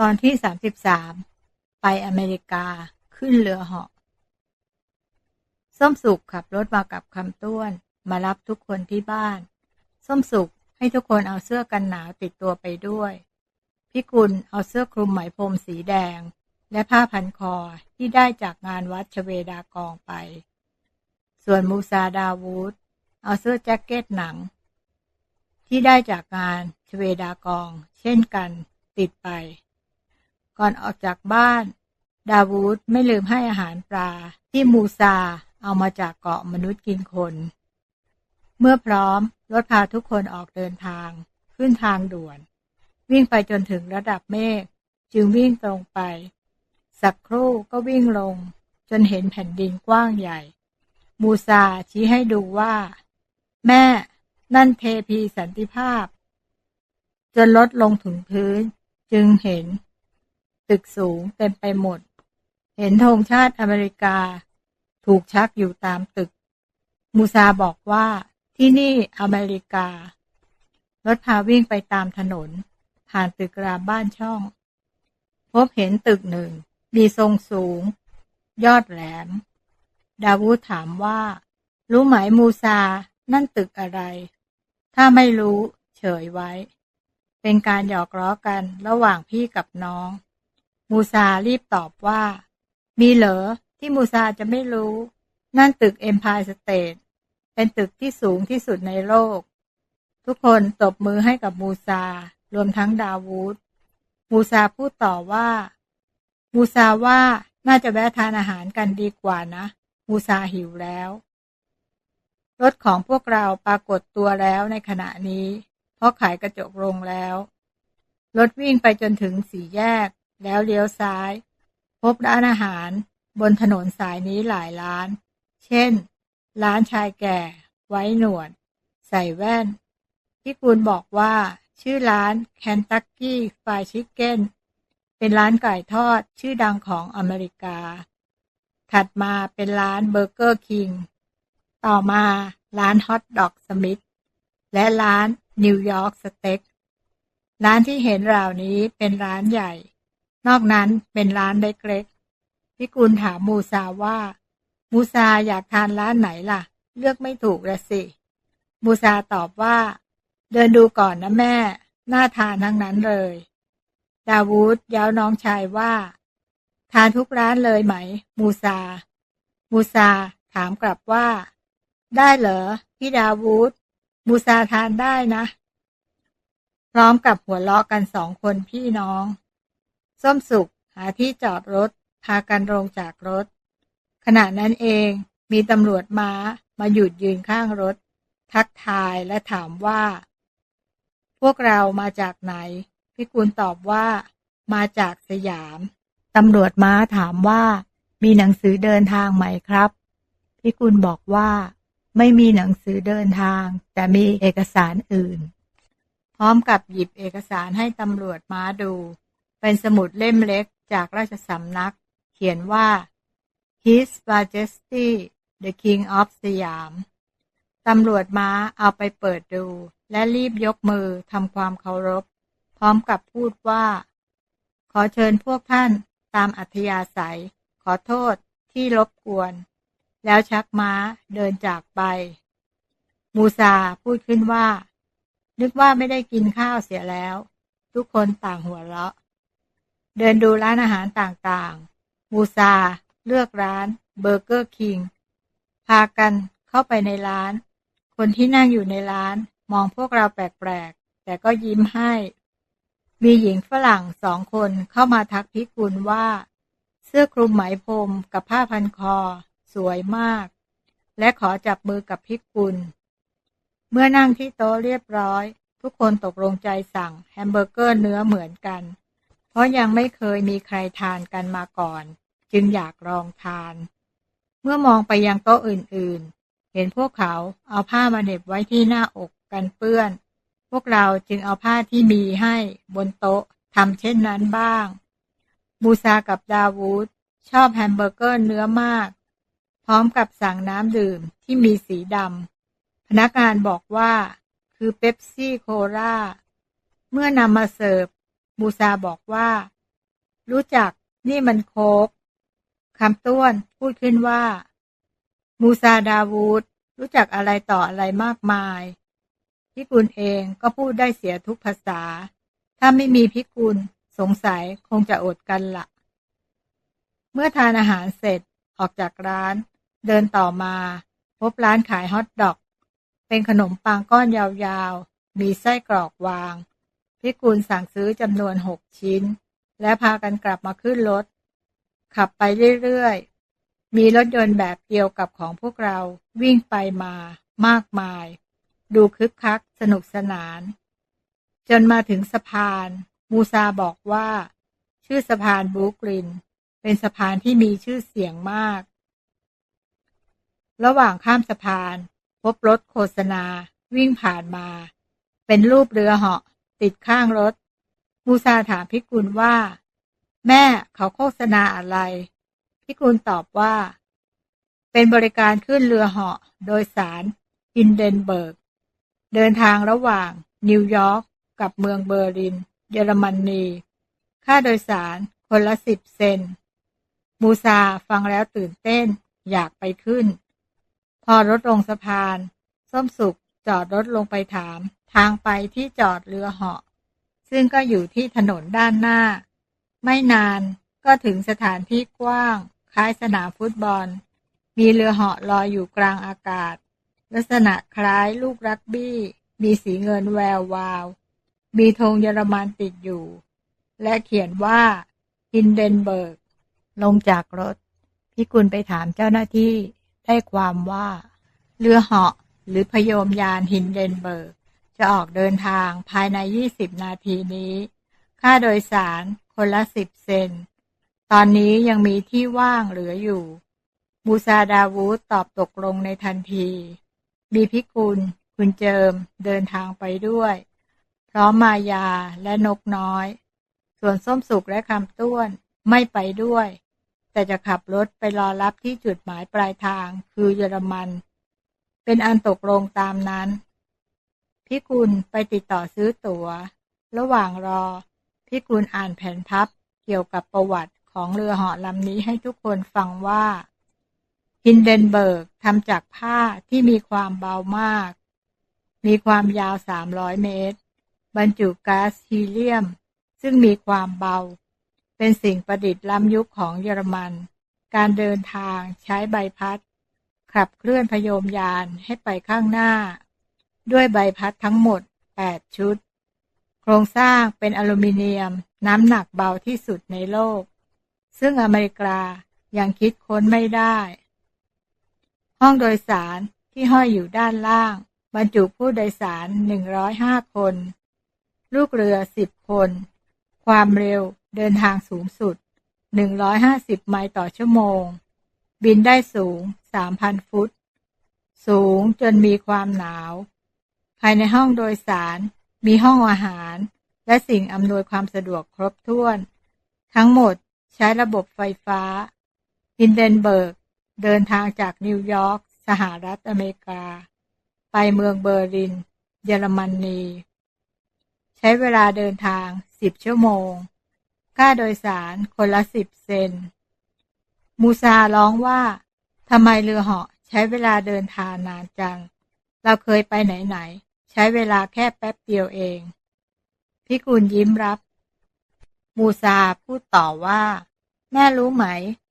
ตอนที่สามสิบสามไปอเมริกาขึ้นเรือเหาะ ส้มสุกขับรถมากับคำต้วน มารับทุกคนที่บ้าน ส้มสุกให้ทุกคนเอาเสื้อกันหนาวติดตัวไปด้วย พี่กุลเอาเสื้อคลุมไหมพรมสีแดง และผ้าพันคอที่ได้จากงานวัดชเวดากองไป ส่วนมูซาดาวูดเอาเสื้อแจ็คเก็ตหนัง ที่ได้จากงานชเวดากอง เช่นกันติดไป ก่อนออกจากบ้าน ดาวูดไม่ลืมให้อาหารปลาที่มูซาเอามาจากเกาะมนุษย์กินคน เมื่อพร้อมรถพาทุกคนออกเดินทาง ขึ้นทางด่วน วิ่งไปจนถึงระดับเมฆจึงวิ่งตรงไป สักครู่ก็วิ่งลง จนเห็นแผ่นดินกว้างใหญ่ มูซาชี้ให้ดูว่า แม่ นั่นเทพีสันติภาพ จนลดลงถึงพื้น จึงเห็น ตึกสูงเต็มไปหมด เห็นธงชาติอเมริกา ถูกชักอยู่ตามตึก มูซาบอกว่าที่นี่อเมริกา รถพาวิ่งไปตามถนน ผ่านตึกรามบ้านช่อง พบเห็นตึกหนึ่ง มีทรงสูง ยอดแหลม ดาวูดถามว่า รู้ไหมมูซา นั่นตึกอะไร ถ้าไม่รู้เฉยไว้ เป็นการหยอกล้อกันระหว่างพี่กับน้อง มูซารีบตอบว่า มีเหรอ ที่มูซาจะไม่รู้ นั่นตึกเอ็มพายสเตทเป็นตึกที่สูงที่สุดในโลก ทุกคนตบมือให้กับมูซา รวมทั้งดาวูดมูซาพูดต่อว่า มูซาว่าน่าจะแวะทานอาหารกันดีกว่านะ มูซาหิวแล้ว รถของพวกเราปรากฏตัวแล้วในขณะนี้ เพราะขายกระจกลงแล้ว รถวิ่งไปจนถึงสี่แยก แล้วเลี้ยวซ้าย พบร้านอาหารบนถนนสายนี้หลายร้าน เช่น ร้านชายแก่ ไว้หนวด ใส่แว่น ที่คุณบอกว่า ชื่อร้านแคนตักกี้ฟายชิคเก้นเป็นร้านไก่ทอดชื่อดังของอเมริกา ถัดมาเป็นร้านเบอร์เกอร์คิง ต่อมาร้านฮอทดอกสมิธ และร้านนิวยอร์กสเต็ก ร้านที่เห็นเหล่านี้เป็นร้านใหญ่ นอกนั้นเป็นร้านเล็กๆพี่กุลถามมูซาว่า มูซาอยากทานร้านไหนล่ะ เลือกไม่ถูกละสิ มูซาตอบว่า เดินดูก่อนนะแม่ น่าทานทั้งนั้นเลย ดาวูดย้าวน้องชายว่า ทานทุกร้านเลยไหม มูซา มูซาถามกลับว่า ได้เหรอพี่ดาวูดมูซาทานได้นะ พร้อมกับหัวเราะกันสองคนพี่น้อง ส้มสุกหาที่จอดรถ พากันลงจากรถ ขณะนั้นเองมีตำรวจม้ามาหยุดยืนข้างรถ ทักทายและถามว่า พวกเรามาจากไหนพี่กุลตอบว่า มาจากสยาม ตำรวจม้าถามว่า มีหนังสือเดินทางไหมครับพี่กุลบอกว่า ไม่มีหนังสือเดินทาง แต่มีเอกสารอื่น พร้อมกับหยิบเอกสารให้ตำรวจม้าดู เป็นสมุดเล่มเล็กจากราชสำนัก เขียนว่า His Majesty the King of สยามตำรวจม้าเอาไปเปิดดู และรีบยกมือทำความเคารพ พร้อมกับพูดว่า ขอเชิญพวกท่านตามอัธยาศัย ขอโทษที่รบกวน แล้วชักม้าเดินจากไป มูซาพูดขึ้นว่า นึกว่าไม่ได้กินข้าวเสียแล้ว ทุกคนต่างหัวเราะ เดินดูร้านอาหารต่างๆมูซา เลือกร้านเบอร์เกอร์คิง พากันเข้าไปในร้าน คนที่นั่งอยู่ในร้านมองพวกเราแปลกๆ แต่ก็ยิ้มให้ มีหญิงฝรั่งสองคนเข้ามาทักพิกุลว่า เสื้อคลุมไหมพรมกับผ้าพันคอ สวยมาก และขอจับมือกับพิกุล เมื่อนั่งที่โต๊ะเรียบร้อย ทุกคนตกลงใจสั่งแฮมเบอร์เกอร์เนื้อเหมือนกัน เพราะยังไม่เคยมีใครทานกันมาก่อน จึงอยากลองทาน เมื่อมองไปยังโต๊ะอื่นๆ เห็นพวกเขาเอาผ้ามาเหน็บไว้ที่หน้าอกกันเปื้อน พวกเราจึงเอาผ้าที่มีให้บนโต๊ะทำเช่นนั้นบ้างมูซากับดาวูดชอบแฮมเบอร์เกอร์เนื้อมาก พร้อมกับสั่งน้ำดื่มที่มีสีดำพนักงานบอกว่าคือเป๊ปซี่โคลาเมื่อนำมาเสิร์ฟ มูซาบอกว่า รู้จักนี่มันโคกคำต้วนพูดขึ้นว่า มูซาดาวูดรู้จักอะไรต่ออะไรมากมายพิกุลเองก็พูดได้เสียทุกภาษา ถ้าไม่มีพิกุลสงสัยคงจะอดกันละเมื่อทานอาหารเสร็จออกจากร้าน เดินต่อมา พบร้านขายฮอทดอก เป็นขนมปังก้อนยาวๆ มีไส้กรอกวาง พิกุลสั่งซื้อจำนวนหกชิ้น และพากันกลับมาขึ้นรถ ขับไปเรื่อยๆ มีรถยนต์แบบเดียวกับของพวกเราวิ่งไปมามากมาย ดูคึกคักสนุกสนาน จนมาถึงสะพาน มูซาบอกว่า ชื่อสะพานบูกลิน เป็นสะพานที่มีชื่อเสียงมาก ระหว่างข้ามสะพาน พบรถโฆษณาวิ่งผ่านมา เป็นรูปเรือเหาะ ติดข้างรถ มูซาถามพิกุลว่า แม่เขาโฆษณาอะไร พิกุลตอบว่า เป็นบริการขึ้นเรือเหาะโดยสารอินเดนเบิร์ก เดินทางระหว่าง นิวยอร์กกับเมืองเบอร์ลิน เยอรมนี ค่าโดยสารคนละสิบเซน มูซาฟังแล้วตื่นเต้นอยากไปขึ้น พอรถลงสะพาน ส้มสุกจอดรถลงไปถาม ทางไปที่จอดเรือเหาะ ซึ่งก็อยู่ที่ถนนด้านหน้า ไม่นานก็ถึงสถานที่กว้าง คล้ายสนามฟุตบอล มีเรือเหาะลอยอยู่กลางอากาศ ลักษณะคล้ายลูกรักบี้ มีสีเงินแวววาว มีธงเยอรมันติดอยู่ และเขียนว่าฮินเดนเบิร์ก ลงจากรถ พิกุลไปถามเจ้าหน้าที่ได้ความว่า เรือเหาะหรือพยมยานฮินเดนเบิร์ก จะออกเดินทางภายใน 20 นาทีนี้ ค่าโดยสารคนละ 10 เซน ตอนนี้ยังมีที่ว่างเหลืออยู่มูซาดาวูดตอบตกลงในทันที มีพิกุล คุณเจิม เดินทางไปด้วย พร้อมมายาและนกน้อย ส่วนส้มสุกและคำต้วนไม่ไปด้วย แต่จะขับรถไปรอรับที่จุดหมายปลายทางคือเยอรมัน เป็นอันตกลงตามนั้น พิกุลไปติดต่อซื้อตัว๋ว ระหว่างรอ พิกุลอ่านแผ่นพับเกี่ยวกับประวัติของเรือเหาะลำนี้ให้ทุกคนฟังว่าฮินเดนเบิร์กทำจากผ้าที่มีความเบามาก มีความยาว 300 เมตร บรรจุก๊าซฮีเลียม ซึ่งมีความเบา เป็นสิ่งประดิษฐ์ล้ำยุคของเยอรมัน การเดินทางใช้ใบพัด ขับเคลื่อนพยมยานให้ไปข้างหน้า ด้วยใบพัดทั้งหมด 8 ชุด โครงสร้างเป็นอลูมิเนียมน้ำหนักเบาที่สุดในโลก ซึ่งอเมริกายังคิดค้นไม่ได้ ห้องโดยสารที่ห้อยอยู่ด้านล่าง บรรจุผู้โดยสาร 105 คน ลูกเรือ 10 คน ความเร็วเดินทางสูงสุด 150 ไมล์ต่อชั่วโมง บินได้สูง 3,000 ฟุต สูงจนมีความหนาว ภายในห้องโดยสาร มีห้องอาหาร และสิ่งอำนวยความสะดวกครบถ้วน ทั้งหมดใช้ระบบไฟฟ้า ฮินเดนเบิร์ก เดินทางจากนิวยอร์ก สหรัฐอเมริกา ไปเมืองเบอร์ลิน เยอรมนีใช้เวลาเดินทาง 10 ชั่วโมง ค่าโดยสารคนละ 10 เซน มูซาร้องว่าทำไมเรือเหาะใช้เวลาเดินทางนานจัง เราเคยไปไหนๆ ใช้เวลาแค่แป๊บเดียวเอง พิกุลยิ้มรับ มูซาพูดต่อว่า แม่รู้ไหม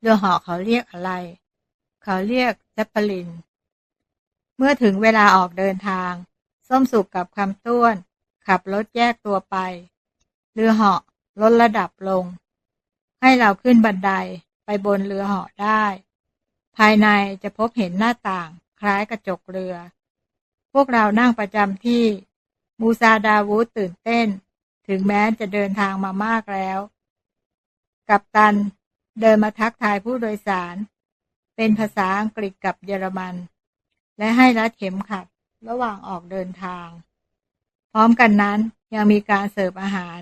เรือเหาะเขาเรียกอะไร เขาเรียกแซปเปลิน เมื่อถึงเวลาออกเดินทาง ส้มสุกกับคำต้วน ขับรถแยกตัวไป เรือเหาะลดระดับลง ให้เราขึ้นบันไดไปบนเรือเหาะได้ ภายในจะพบเห็นหน้าต่างคล้ายกระจกเรือ วกเรานั่งประจำที่ มูซาดาวูดตื่นเต้น ถึงแม้จะเดินทางมามากแล้ว กัปตันเดินมาทักทายผู้โดยสาร เป็นภาษาอังกฤษกับเยอรมัน และให้รัดเข็มขัดระหว่างออกเดินทาง พร้อมกันนั้นยังมีการเสิร์ฟอาหาร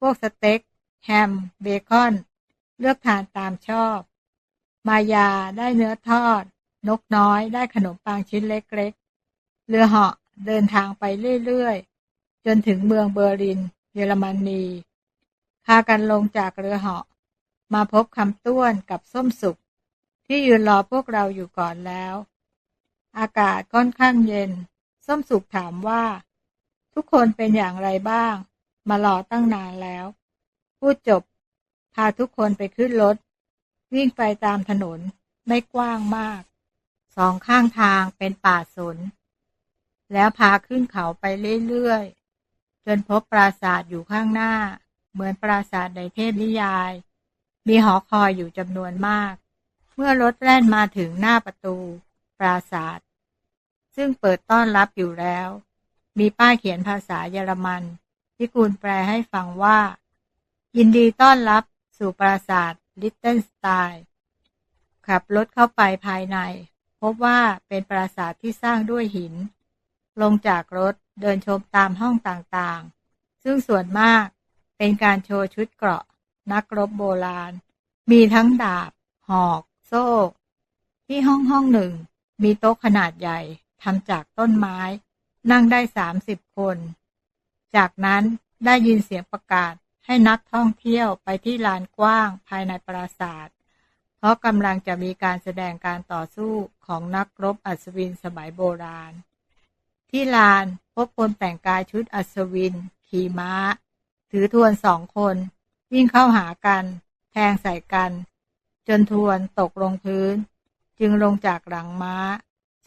พวกสเต็ก แฮม เบคอน เลือกทานตามชอบ มายาได้เนื้อทอด นกน้อยได้ขนมปังชิ้นเล็ก เรือเหาะเดินทางไปเรื่อย ๆ จนถึงเมืองเบอร์ลิน เยอรมนีพากันลงจากเรือเหาะ มาพบคำต้วนกับส้มสุกที่ยืนรอพวกเราอยู่ก่อนแล้ว อากาศค่อนข้างเย็น ส้มสุกถามว่า ทุกคนเป็นอย่างไรบ้าง มารอตั้งนานแล้ว พูดจบ พาทุกคนไปขึ้นรถ วิ่งไปตามถนนไม่กว้างมาก สองข้างทางเป็นป่าสน แล้วพาขึ้นเขาไปเรื่อยๆ จนพบปราสาทอยู่ข้างหน้า เหมือนปราสาทในเทพนิยาย มีหอคอยอยู่จำนวนมาก เมื่อรถแล่นมาถึงหน้าประตู ปราสาท ซึ่งเปิดต้อนรับอยู่แล้ว มีป้ายเขียนภาษาเยอรมัน ที่คุณแปลให้ฟังว่า ยินดีต้อนรับสู่ปราสาทลิตเติ้ลสไตล์ขับรถเข้าไปภายใน พบว่าเป็นปราสาทที่สร้างด้วยหิน ลงจากรถเดินชมตามห้องต่างๆ ซึ่งส่วนมากเป็นการโชว์ชุดเกราะ นักรบโบราณ มีทั้งดาบ หอก โซ่ ที่ห้องห้องหนึ่ง มีโต๊ะขนาดใหญ่ทำจากต้นไม้ นั่งได้สามสิบคน จากนั้นได้ยินเสียงประกาศให้นักท่องเที่ยวไปที่ลานกว้างภายในปราสาท เพราะกำลังจะมีการแสดงการต่อสู้ของนักรบอัศวินสมัยโบราณ ที่ลานพบคนแต่งกายชุดอัศวิน ขี่ม้า ถือทวนสองคน วิ่งเข้าหากัน แทงใส่กัน จนทวนตกลงพื้น จึงลงจากหลังม้า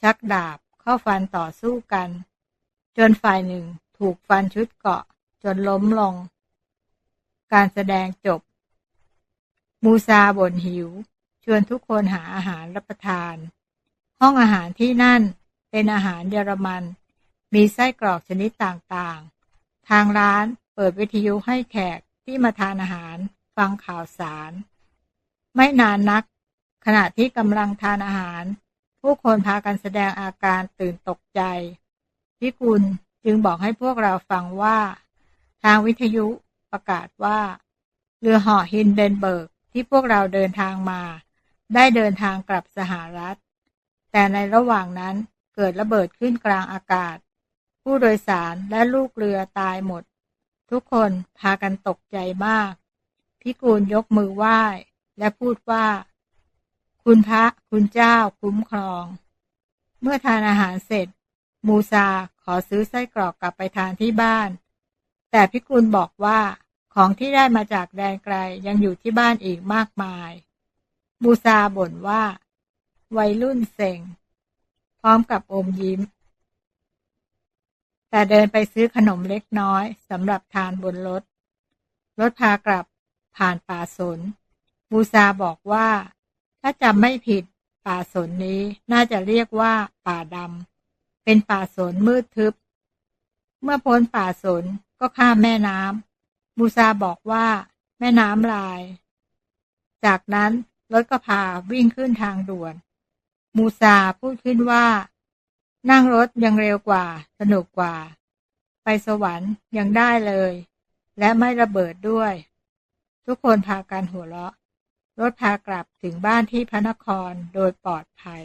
ชักดาบเข้าฟันต่อสู้กัน จนฝ่ายหนึ่งถูกฟันชุดเกาะจนล้มลง การแสดงจบ มูซาบ่นหิว ชวนทุกคนหาอาหารรับประทาน ห้องอาหารที่นั่นเป็นอาหารเยอรมัน มีไส้กรอกชนิดต่างๆ ทางร้านเปิดวิทยุให้แขกที่มาทานอาหาร ฟังข่าวสาร ไม่นานนัก ขณะที่กำลังทานอาหาร ผู้คนพากันแสดงอาการตื่นตกใจพิกุลจึงบอกให้พวกเราฟังว่า ทางวิทยุประกาศว่า เรือเหาะฮินเดนเบิร์กที่พวกเราเดินทางมา ได้เดินทางกลับสหรัฐ แต่ในระหว่างนั้นเกิดระเบิดขึ้นกลางอากาศ ผู้โดยสารและลูกเรือตายหมด ทุกคนพากันตกใจมาก พิกูลยกมือไหว้ และพูดว่า คุณพระคุณเจ้าคุ้มครอง เมื่อทานอาหารเสร็จ มูซาขอซื้อไส้กรอกกลับไปทานที่บ้าน แต่พิกุลบอกว่าของที่ได้มาจากแดนไกลยังอยู่ที่บ้านอีกมากมาย มูซาบ่นว่า วัยรุ่นเซ็ง พร้อมกับอมยิ้ม แต่เดินไปซื้อขนมเล็กน้อยสำหรับทานบนรถ รถพากลับผ่านป่าสนมูซาบอกว่า ถ้าจำไม่ผิดป่าสนนี้น่าจะเรียกว่าป่าดำเป็นป่าสนมืดทึบ เมื่อพ้นป่าสนก็ข้ามแม่น้ำมูซาบอกว่า แม่น้ำลาย จากนั้นรถก็พาวิ่งขึ้นทางด่วน มูซาพูดขึ้นว่า นั่งรถยังเร็วกว่า สนุกกว่า ไปสวรรค์ยังได้เลย และไม่ระเบิดด้วย ทุกคนพากันหัวเราะ รถพากลับถึงบ้านที่พระนครโดยปลอดภัย